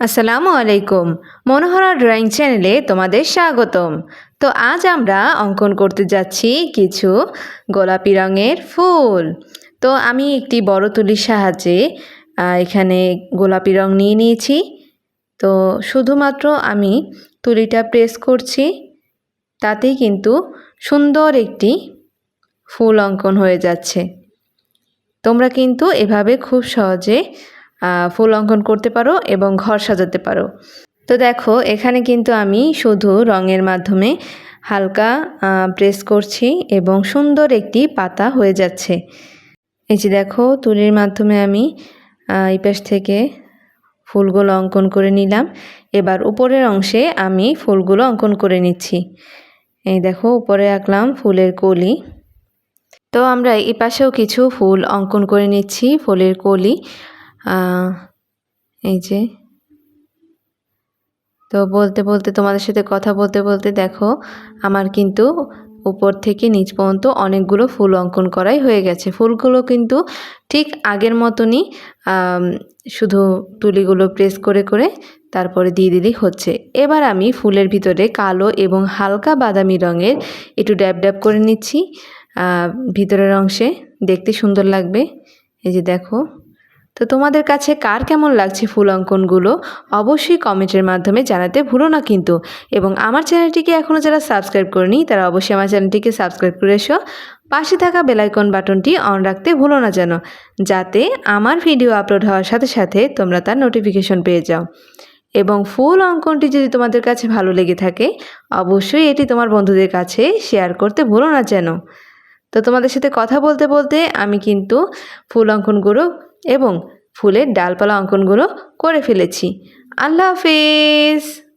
আসসালামু আলাইকুম। মনোহরা ড্রয়িং চ্যানেলে তোমাদের স্বাগতম। তো আজ আমরা অঙ্কন করতে যাচ্ছি কিছু গোলাপি রঙের ফুল। তো আমি একটি বড় তুলির সাহায্যে এখানে গোলাপি রং নিয়ে নিয়েছি। তো শুধুমাত্র আমি তুলিটা প্রেস করছি। তাতেই কিন্তু সুন্দর একটি ফুল অঙ্কন হয়ে যাচ্ছে। তোমরা কিন্তু এভাবে খুব সহজে ফুল অঙ্কন করতে পারো এবং ঘর সাজাতে পারো। তো দেখো, এখানে কিন্তু আমি শুধু রঙের মাধ্যমে হালকা প্রেস করছি এবং সুন্দর একটি পাতা হয়ে যাচ্ছে। এই যে দেখো, তুলির মাধ্যমে আমি এই পাশ থেকে ফুলগুলো অঙ্কন করে নিলাম। এবার উপরের অংশে আমি ফুলগুলো অঙ্কন করে নিচ্ছি। এই দেখো, উপরে আঁকলাম ফুলের কলি। তো আমরা এই পাশেও কিছু ফুল অঙ্কন করে নিচ্ছি, ফুলের কলি। এই যে। তো বলতে বলতে তোমাদের সাথে কথা বলতে বলতে দেখো, আমার কিন্তু উপর থেকে নিচ পর্যন্ত অনেকগুলো ফুল অঙ্কন করাই হয়ে গেছে। ফুলগুলো কিন্তু ঠিক আগের মতনই শুধু তুলিগুলো প্রেস করে করে তারপরে দিয়ে দিলেই হচ্ছে। এবার আমি ফুলের ভিতরে কালো এবং হালকা বাদামি রঙের একটু ড্যাব ড্যাব করে নিচ্ছি ভিতরের অংশে। দেখতে সুন্দর লাগবে। এই যে দেখো। তো তোমাদের কাছে কার কেমন লাগছে ফুল অঙ্কনগুলো অবশ্যই কমেন্টের মাধ্যমে জানাতে ভুলো না কিন্তু। এবং আমার চ্যানেলটিকে এখনও যারা সাবস্ক্রাইব করেনি, তারা অবশ্যই আমার চ্যানেলটিকে সাবস্ক্রাইব করে এসো। পাশে থাকা বেলাইকন বাটনটি অন রাখতে ভুলো না যেন, যাতে আমার ভিডিও আপলোড হওয়ার সাথে সাথে তোমরা তার নোটিফিকেশন পেয়ে যাও। এবং ফুল অঙ্কনটি যদি তোমাদের কাছে ভালো লেগে থাকে, অবশ্যই এটি তোমার বন্ধুদের কাছে শেয়ার করতে ভুলো না যেন। তো তোমাদের সাথে কথা বলতে বলতে আমি কিন্তু ফুল অঙ্কনগুলো এবং ফুলের ডালপালা অঙ্কনগুলো করে ফেলেছি। আল্লাহ হাফেজ!